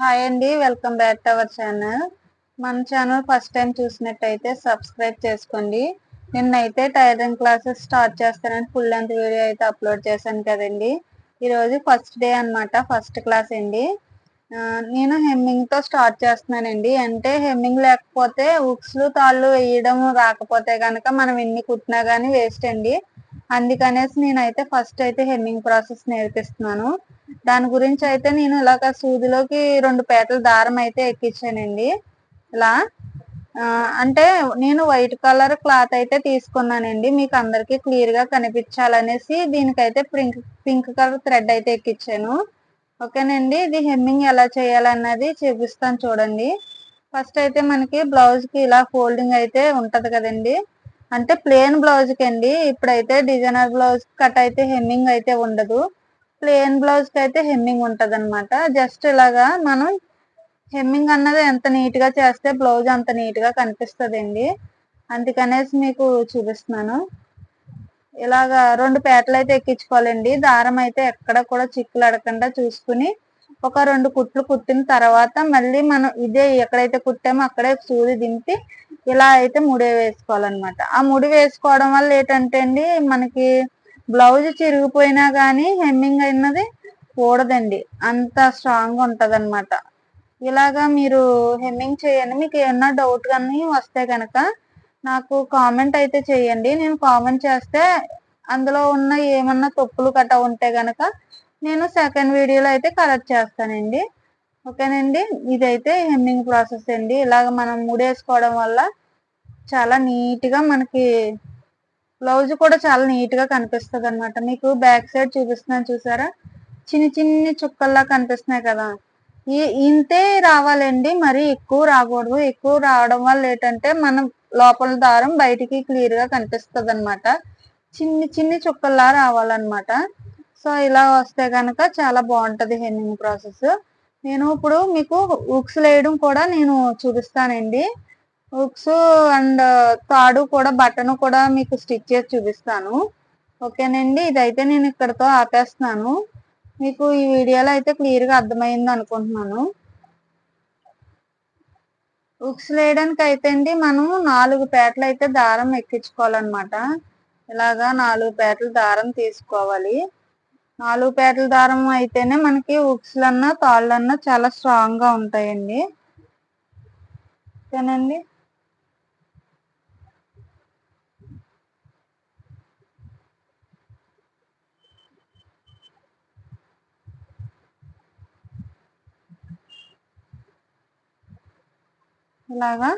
Hi అండి welcome back to our channel. మన channel first time చూసినట్టయితే సబ్స్క్రైబ్ చేసుకోండి. నిన్నైతే టైలరింగ్ క్లాసెస్ స్టార్ట్ చేస్తానని ఫుల్ లెంత్ వీడియో అయితే అప్లోడ్ చేశాను కదండి. ఈరోజు ఫస్ట్ డే అన్నమాట ఫస్ట్ క్లాస్ అండి. నేను హెమ్మింగ్తో స్టార్ట్ చేస్తున్నానండి. అంటే హెమ్మింగ్ లేకపోతే ఉక్స్లు తాళ్ళు వేయడం రాకపోతే కనుక మనం ఎన్ని కుట్టినా కానీ వేస్ట్ అండి. అందుకనేసి నేనైతే ఫస్ట్ అయితే హెమ్మింగ్ ప్రాసెస్ నేర్పిస్తున్నాను. దాని గురించి అయితే నేను ఇలాగ సూదిలోకి రెండు పేటల దారం అయితే ఎక్కించానండి. ఇలా అంటే నేను వైట్ కలర్ క్లాత్ అయితే తీసుకున్నానండి. మీకు అందరికి క్లియర్గా కనిపించాలనేసి దీనికైతే పింక్ పింక్ కలర్ థ్రెడ్ అయితే ఎక్కించాను. ఓకేనండి ఇది హెమ్మింగ్ ఎలా చేయాలన్నది చూపిస్తాను చూడండి. ఫస్ట్ అయితే మనకి బ్లౌజ్కి ఇలా ఫోల్డింగ్ అయితే ఉంటది కదండి. అంటే ప్లేన్ బ్లౌజ్కి అండి ఇప్పుడైతే డిజైనర్ బ్లౌజ్ కట్ అయితే హెమ్మింగ్ అయితే ఉండదు. ప్లేన్ బ్లౌజ్కి అయితే హెమ్మింగ్ ఉంటది అనమాట జస్ట్ ఇలాగా మనం హెమ్మింగ్ అన్నది ఎంత నీట్గా చేస్తే బ్లౌజ్ అంత నీట్గా కనిపిస్తుంది అందుకనేసి మీకు చూపిస్తున్నాను. ఇలాగా రెండు పేటలు అయితే ఎక్కించుకోవాలండి. దారం అయితే ఎక్కడ కూడా చిక్కులు అడకుండా చూసుకుని ఒక రెండు కుట్లు కుట్టిన తర్వాత మళ్ళీ మనం ఇదే ఎక్కడైతే కుట్టామో అక్కడే సూది దింపి ఇలా అయితే ముడి వేసుకోవాలన్నమాట. ఆ ముడి వేసుకోవడం వల్ల ఏంటంటే అండి మనకి బ్లౌజ్ చిరిగిపోయినా కానీ హెమ్మింగ్ అయినది కూడదండి. అంత స్ట్రాంగ్ ఉంటుంది అనమాట ఇలాగా మీరు హెమ్మింగ్ చేయండి. మీకు ఏమన్నా డౌట్ కానీ వస్తే కనుక నాకు కామెంట్ అయితే చేయండి. నేను కామెంట్ చేస్తే అందులో ఉన్న ఏమన్నా తప్పులు కట్ట ఉంటే కనుక నేను సెకండ్ వీడియోలో అయితే కరెక్ట్ చేస్తానండి. ఓకేనండి? ఇదైతే హెమ్మింగ్ ప్రాసెస్ అండి. ఇలాగ మనం ముడేసుకోవడం వల్ల చాలా నీట్గా మనకి బ్లౌజ్ కూడా చాలా నీట్గా కనిపిస్తుంది అనమాట మీకు బ్యాక్ సైడ్ చూపిస్తున్నాను చూసారా? చిన్ని చిన్ని చుక్కల్లా కనిపిస్తున్నాయి కదా. ఈ ఇంతే రావాలండి మరి ఎక్కువ రాకూడదు. ఎక్కువ రావడం వల్ల ఏంటంటే మనం లోపల దారం బయటికి క్లియర్గా కనిపిస్తుంది అనమాట చిన్ని చిన్ని చుక్కల్లా రావాలన్నమాట. సో ఇలా వస్తే కనుక చాలా బాగుంటది హెన్నింగ్ ప్రాసెస్ నేను ఇప్పుడు మీకు ఉక్స్ లేయడం కూడా నేను చూపిస్తానండి. ఉక్స్ అండ్ తాడు కూడా బటన్ కూడా మీకు స్టిచ్ చేసి చూపిస్తాను. ఓకేనండి? ఇదైతే నేను ఇక్కడతో ఆపేస్తున్నాను. మీకు ఈ వీడియోలో అయితే క్లియర్గా అర్థమైంది అనుకుంటున్నాను. ఉక్స్ వేయడానికి అయితే అండి మనం నాలుగు పేటలు అయితే దారం ఎక్కించుకోవాలన్నమాట. ఇలాగా నాలుగు పేటలు దారం తీసుకోవాలి. నాలుగు పేటల దారం అయితేనే మనకి ఉక్స్లన్నా తాళ్ళన్నా చాలా స్ట్రాంగ్గా ఉంటాయండి. ఓకేనండి? ఇలాగా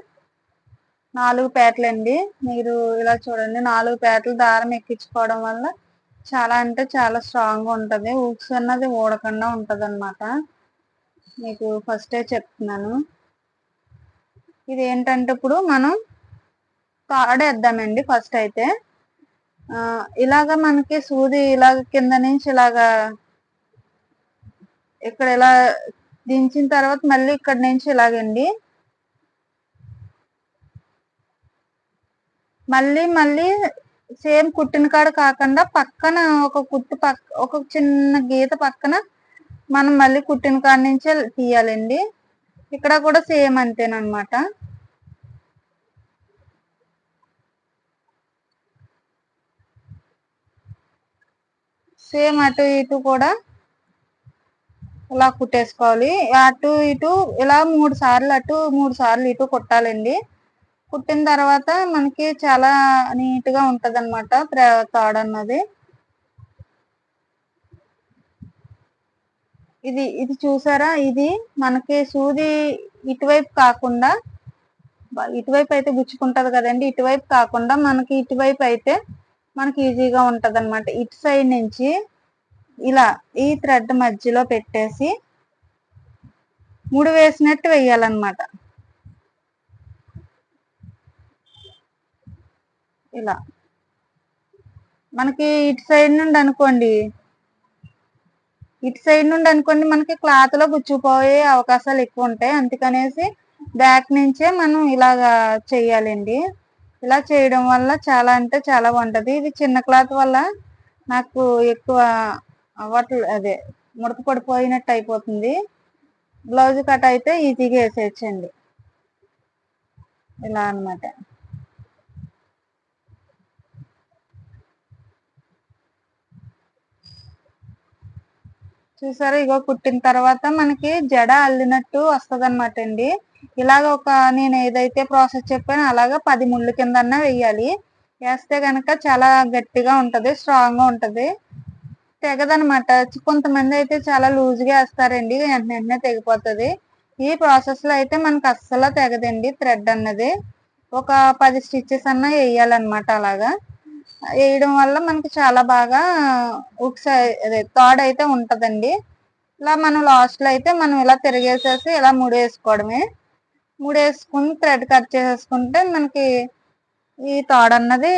నాలుగు పేటలండి మీరు ఇలా చూడండి నాలుగు పేటలు దారం ఎక్కించుకోవడం వల్ల చాలా అంటే చాలా స్ట్రాంగ్ ఉంటుంది. ఉంటది ఊక్స్ అన్నది ఊడకుండా ఉంటుంది అనమాట మీకు ఫస్టే చెప్తున్నాను. ఇది ఏంటంటే ఇప్పుడు మనం తాడేద్దామండి ఫస్ట్ అయితే. ఇలాగ మనకి సూది ఇలాగ కింద నుంచి ఇలాగా ఇక్కడ ఇలా దించిన తర్వాత మళ్ళీ ఇక్కడ నుంచి ఇలాగండి. మళ్ళీ మళ్ళీ సేమ్ కుట్టిన కాడ కాకుండా పక్కన ఒక కుట్టు పక్క ఒక చిన్న గీత పక్కన మనం మళ్ళీ కుట్టిన కాడ నుంచే తీయాలండి. ఇక్కడ కూడా సేమ్ అంతేనమాట సేమ్ అటు ఇటు కూడా ఇలా కుట్టేసుకోవాలి. అటు ఇటు ఇలా మూడు సార్లు అటు మూడు సార్లు ఇటు కుట్టాలండి. కుట్టిన తర్వాత మనకి చాలా నీట్గా ఉంటది అనమాట తాడు అన్నది. ఇది ఇది చూసారా? ఇది మనకి సూది ఇటువైపు కాకుండా ఇటువైపు అయితే గుచ్చుకుంటది కదండి. ఇటువైపు కాకుండా మనకి ఇటువైపు అయితే మనకి ఈజీగా ఉంటది అనమాట ఇటు సైడ్ నుంచి ఇలా ఈ థ్రెడ్ మధ్యలో పెట్టేసి ముడి వేసినట్టు వేయాలన్నమాట. ఇలా. మనకి ఇటు సైడ్ నుండి అనుకోండి. ఇటు సైడ్ నుండి అనుకోండి మనకి క్లాత్లో గుచ్చుకుపోయే అవకాశాలు ఎక్కువ ఉంటాయి. అందుకనేసి బ్యాక్ నుంచే మనం ఇలాగా చెయ్యాలండి ఇలా చేయడం వల్ల చాలా అంటే చాలా బాగుంటది. ఇది చిన్న క్లాత్ వల్ల నాకు ఎక్కువ అవ్వట్లే అదే ముడత పడిపోయినట్టు అయిపోతుంది. బ్లౌజ్ కట్ అయితే ఈజీగా వేసేయచ్చండి. ఇలా అన్నమాట. చూసారా? ఇగో కుట్టిన తర్వాత మనకి జడ అల్లినట్టు వస్తుంది అనమాట అండి. ఇలాగ ఒక నేను ఏదైతే ప్రాసెస్ చెప్పానో అలాగా పది ముళ్ళు కిందన్నా వేయాలి. వేస్తే కనుక చాలా గట్టిగా ఉంటది స్ట్రాంగ్గా ఉంటది. తెగదనమాట కొంతమంది అయితే చాలా లూజ్గా వేస్తారండి వెంటనే వెంటనే తెగిపోతుంది. ఈ ప్రాసెస్లో అయితే మనకు అస్సలు తెగదండి థ్రెడ్ అన్నది. ఒక పది స్టిచ్చెస్ అన్నా వేయాలన్నమాట అలాగా. వేయడం వల్ల మనకి చాలా బాగా ఉక్స్ అదే థాడ్ అయితే ఉంటదండి. ఇలా మనం లాస్ట్లో అయితే మనం ఇలా తిరిగేసేసి ఇలా మూడు వేసుకోవడమే మూడు వేసుకుని థ్రెడ్ కట్ చేసేసుకుంటే మనకి ఈ థాడ్ అన్నది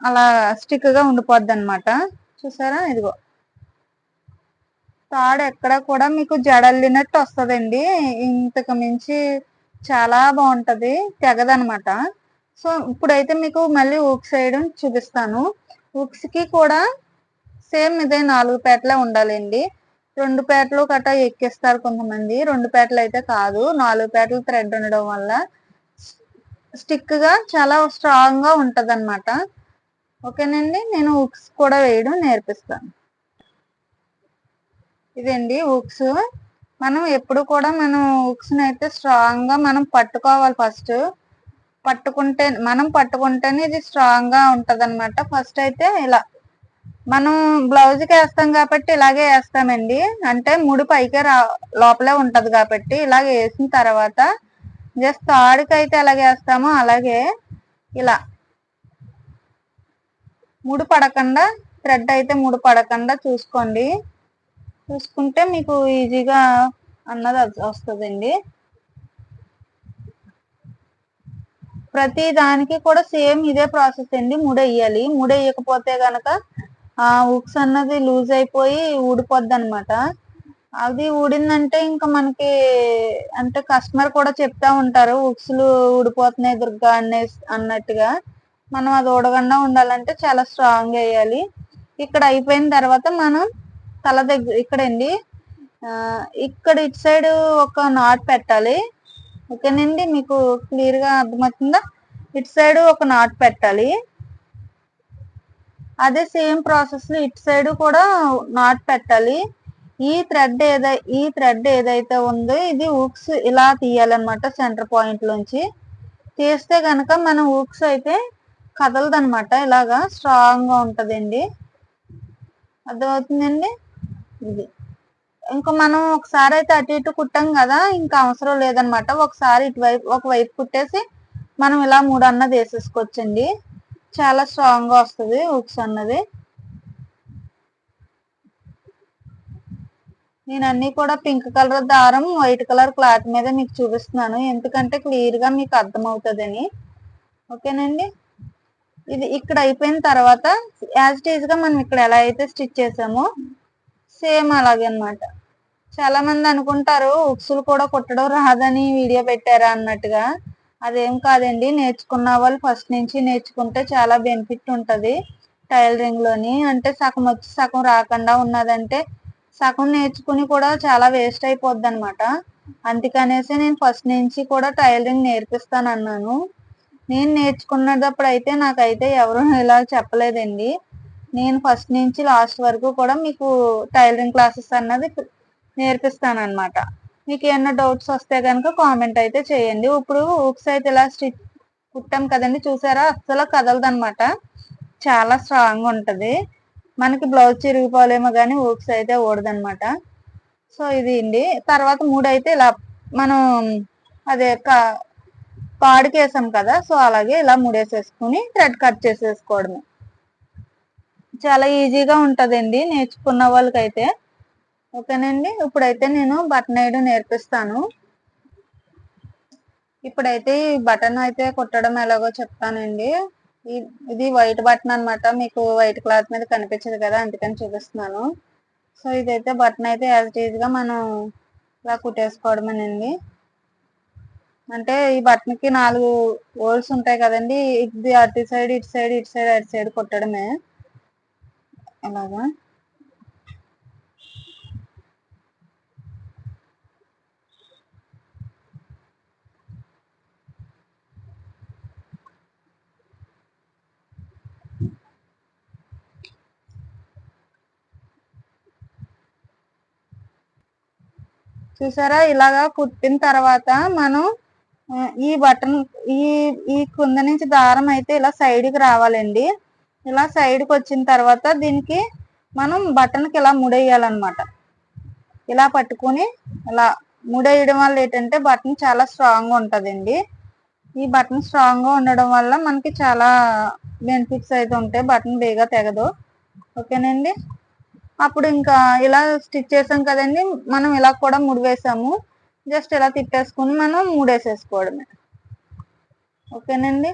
అలా స్టిక్గా ఉండిపోద్ది అనమాట చూసారా? ఇదిగో. తాడు ఎక్కడ కూడా మీకు జడల్లినట్టు వస్తుందండి. ఇంతకు మించి చాలా బాగుంటది. తెగదనమాట సో ఇప్పుడైతే మీకు మళ్ళీ ఊక్స్ వేయడం చూపిస్తాను. ఊక్స్కి కూడా సేమ్ ఇదే నాలుగు పేటలే ఉండాలండి. రెండు పేటలు కట్ట ఎక్కిస్తారు కొంతమంది. రెండు పేటలు అయితే కాదు. నాలుగు పేటలు థ్రెడ్ ఉండడం వల్ల స్టిక్గా చాలా స్ట్రాంగ్గా ఉంటది అనమాట ఓకేనండి? నేను ఉక్స్ కూడా వేయడం నేర్పిస్తాను. ఇదండి ఉక్స్ మనం ఎప్పుడు కూడా మనం ఉక్స్ అయితే స్ట్రాంగ్గా మనం పట్టుకోవాలి ఫస్ట్. పట్టుకుంటే మనం పట్టుకుంటేనే ఇది స్ట్రాంగ్గా ఉంటది అనమాట ఫస్ట్ అయితే ఇలా. మనం బ్లౌజ్కి వేస్తాం కాబట్టి ఇలాగే వేస్తామండి. అంటే ముడి పైకే రా లోపలే ఉంటది కాబట్టి ఇలాగే వేసిన తర్వాత జస్ట్ తాడుకి అయితే ఎలాగే వేస్తామో అలాగే ఇలా. ముడి పడకుండా థ్రెడ్ అయితే ముడి పడకుండా చూసుకోండి. చూసుకుంటే మీకు ఈజీగా అన్నది వస్తుందండి. ప్రతి దానికి కూడా సేమ్ ఇదే ప్రాసెస్ అండి. ముడి వేయాలి ముడి వేయకపోతే గనక ఆ ఉక్స్ అన్నది లూజ్ అయిపోయి ఊడిపోద్ది అనమాట అది ఊడిందంటే ఇంకా మనకి అంటే కస్టమర్ కూడా చెప్తా ఉంటారు ఉక్స్లు ఊడిపోతున్నాయి దుర్గా అనే అన్నట్టుగా. మనం అది ఊడకుండా ఉండాలంటే చాలా స్ట్రాంగ్ వేయాలి. ఇక్కడ అయిపోయిన తర్వాత మనం తల దగ్గర ఇక్కడండి. ఇక్కడ ఇటు సైడ్ ఒక నాట్ పెట్టాలి. ఓకేనండి మీకు క్లియర్గా అర్థమవుతుందా? ఇటు సైడ్ ఒక నాట్ పెట్టాలి. అదే సేమ్ ప్రాసెస్లో ఇటు సైడ్ కూడా నాట్ పెట్టాలి. ఈ థ్రెడ్ ఏదై ఈ థ్రెడ్ ఏదైతే ఉందో ఇది ఊక్స్ ఇలా తీయాలన్నమాట సెంటర్ పాయింట్ లోంచి. తీస్తే కనుక మనం ఊక్స్ అయితే కదలదనమాట ఇలాగా స్ట్రాంగ్గా ఉంటదండి. అర్థమవుతుందండి? ఇది. ఇంకా మనం ఒకసారి అయితే అటు ఇటు కుట్టాం కదా ఇంకా అవసరం లేదనమాట. ఒకసారి ఇటువైపు ఒక వైపు కుట్టేసి మనం ఇలా మూడు అన్నది వేసేసుకోవచ్చండి. చాలా స్ట్రాంగ్గా వస్తుంది ఉక్స్ అన్నది. నేను అన్ని కూడా పింక్ కలర్ దారం వైట్ కలర్ క్లాత్ మీద మీకు చూపిస్తున్నాను. ఎందుకంటే క్లియర్గా మీకు అర్థమవుతుందని. ఓకేనండి? ఇది ఇక్కడ అయిపోయిన తర్వాత యాజ్ టీజ్గా మనం ఇక్కడ ఎలా అయితే స్టిచ్ చేసామో సేమ్ అలాగే అనమాట చాలా మంది అనుకుంటారు ఉక్సులు కూడా కుట్టడం రాదని వీడియో పెట్టారా అన్నట్టుగా. అదేం కాదండి నేర్చుకున్న వాళ్ళు ఫస్ట్ నుంచి నేర్చుకుంటే చాలా బెనిఫిట్ ఉంటుంది టైలరింగ్లోని అంటే సగం వచ్చి సగం రాకుండా ఉన్నదంటే సగం నేర్చుకుని కూడా చాలా వేస్ట్ అయిపోద్ది అనమాట అందుకనేసి నేను ఫస్ట్ నుంచి కూడా టైలరింగ్ నేర్పిస్తాను అన్నాను నేను నేర్చుకున్నప్పుడు అయితే నాకైతే ఎవరు ఇలా చెప్పలేదండి. నేను ఫస్ట్ నుంచి లాస్ట్ వరకు కూడా మీకు టైలరింగ్ క్లాసెస్ అన్నది నేర్పిస్తాను అనమాట మీకు ఏమన్నా డౌట్స్ వస్తే కనుక కామెంట్ అయితే చేయండి. ఇప్పుడు ఊక్స్ అయితే ఇలా స్టిచ్ కుట్టాం కదండి చూసారా? అస్సలు కదలదు అనమాట చాలా స్ట్రాంగ్ ఉంటుంది. మనకి బ్లౌజ్ చిరిగిపోలేమో కానీ ఊక్స్ అయితే ఓడదనమాట సో ఇది అండి. తర్వాత మూడు అయితే ఇలా మనం అదే పాడికి వేసాం కదా సో అలాగే ఇలా మూడేసేసుకుని థ్రెడ్ కట్ చేసేసుకోవడమే. చాలా ఈజీగా ఉంటుందండి నేర్చుకున్న వాళ్ళకైతే. ఓకేనండి? ఇప్పుడైతే నేను బటన్ వేయడం నేర్పిస్తాను. ఇప్పుడైతే ఈ బటన్ అయితే కుట్టడం ఎలాగో చెప్తానండి. ఇది వైట్ బటన్ అనమాట మీకు వైట్ క్లాత్ మీద కనిపించదు కదా అందుకని చూపిస్తున్నాను. సో ఇదైతే బటన్ అయితే యాజ్ ఈజ్గా మనం ఇలా కుట్టేసుకోవడమేనండి. అంటే ఈ బటన్కి నాలుగు హోల్స్ ఉంటాయి కదండి. ఇది అటు సైడ్ ఇటు సైడ్ ఇటు సైడ్ అటు సైడ్ కుట్టడమే. అలాగా చూసారా? ఇలాగా కుట్టిన తర్వాత మనం ఈ బటన్ ఈ ఈ కింద నుంచి దారం అయితే ఇలా సైడ్కి రావాలండి. ఇలా సైడ్కి కి వచ్చిన తర్వాత దీనికి మనం బటన్కి ఇలా ముడేయాలన్నమాట. ఇలా పట్టుకుని ఇలా ముడేయడం వల్ల ఏంటంటే బటన్ చాలా స్ట్రాంగ్గా ఉంటదండి. ఈ బటన్ స్ట్రాంగ్గా ఉండడం వల్ల మనకి చాలా బెనిఫిట్స్ అయితే ఉంటాయి. బటన్ బేగా తెగదు. ఓకేనండి అప్పుడు ఇంకా ఇలా స్టిచ్ చేసాం కదండి. మనం ఇలా కూడా ముడివేసాము. జస్ట్ ఇలా తిప్పేసుకుని మనం మూడేసేసుకోవడమే. ఓకేనండి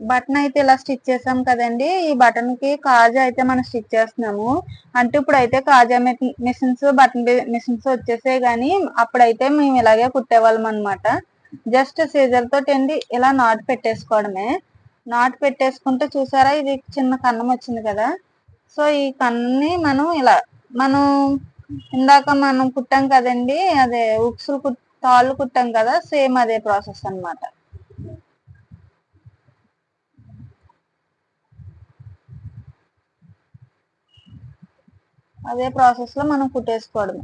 బటన్ అయితే ఇలా స్టిచ్ చేసాం కదండి. ఈ బటన్కి కాజా అయితే మనం స్టిచ్ చేస్తున్నాము. అంటే ఇప్పుడు అయితే కాజా మిషన్స్ బటన్ మిషన్స్ వచ్చేసే కానీ అప్పుడైతే మేము ఇలాగే కుట్టేవాళ్ళం అనమాట జస్ట్ సీజర్ తోటండి ఇలా నాట్ పెట్టేసుకోవడమే. నాట్ పెట్టేసుకుంటే చూసారా ఇది చిన్న కన్నం వచ్చింది కదా. సో ఈ కన్ని మనం ఇలా మనం ఇందాక మనం కుట్టాం కదండి అదే ఉక్సులు కుట్ తాళ్ళు కుట్టాం కదా సేమ్ అదే ప్రాసెస్ అన్నమాట. అదే ప్రాసెస్లో మనం కుట్టేసుకోవడం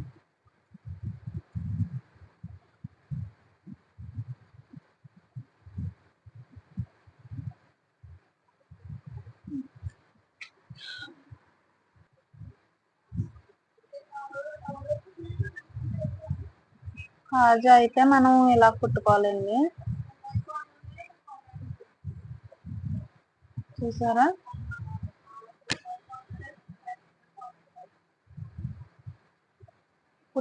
కాజా అయితే మనం ఇలా కుట్టుకోవాలండి. చూసారా?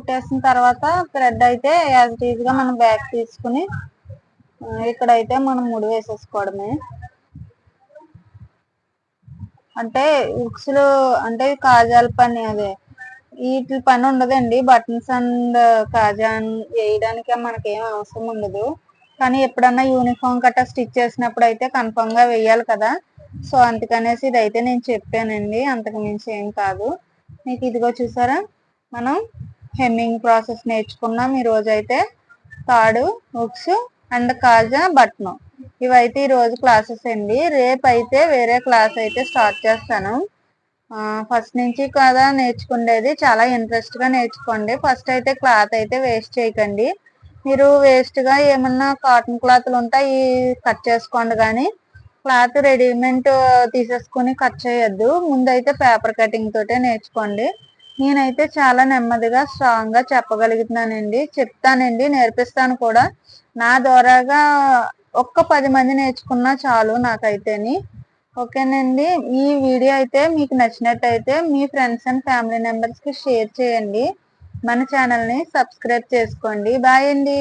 కుట్టేసిన తర్వాత థ్రెడ్ అయితే యాజ్ ఈజ్గా మనం బ్యాక్ తీసుకుని ఇక్కడ ఇక్కడైతే మనం ముడి వేసేసుకోవడమే. అంటే ఉక్సులు అంటే కాజాల పని అదే. వీటి పని ఉండదండి. బటన్స్ అండ్ కాజా వేయడానికి మనకేం అవసరం ఉండదు. కానీ ఎప్పుడన్నా యూనిఫామ్ గట్టా స్టిచ్ చేసినప్పుడు అయితే కన్ఫామ్గా వేయాలి కదా. సో అందుకనేసి ఇదైతే నేను చెప్పానండి. అంతకు మించి ఏం కాదు. మీకు ఇదిగో చూసారా? మనం హెమ్మింగ్ ప్రాసెస్ నేర్చుకున్నాం ఈ అయితే తాడు హుక్స్ అండ్ కాజా బట్ను. ఇవైతే ఈరోజు క్లాసెస్ అండి. రేపు అయితే వేరే క్లాస్ అయితే స్టార్ట్ చేస్తాను. ఫస్ట్ నుంచి కదా నేర్చుకునేది. చాలా ఇంట్రెస్ట్గా నేర్చుకోండి. ఫస్ట్ అయితే క్లాత్ అయితే వేస్ట్ చేయకండి. మీరు వేస్ట్గా ఏమన్నా కాటన్ క్లాత్లు ఉంటాయి కట్ చేసుకోండి కానీ క్లాత్ రెడీమేడ్ తీసేసుకుని కట్ చేయొద్దు. ముందైతే పేపర్ కటింగ్ తోటే నేర్చుకోండి. నేనైతే చాలా నెమ్మదిగా స్ట్రాంగ్గా చెప్పగలుగుతున్నానండి. చెప్తానండి నేర్పిస్తాను కూడా. నా ద్వారాగా ఒక్క పది మంది నేర్చుకున్నా చాలు నాకైతేని. ఓకేనండి. ఈ వీడియో అయితే మీకు నచ్చినట్టయితే మీ ఫ్రెండ్స్ అండ్ ఫ్యామిలీ మెంబర్స్కి షేర్ చేయండి. మన ఛానల్ని సబ్స్క్రైబ్ చేసుకోండి. బాయ్ అండి.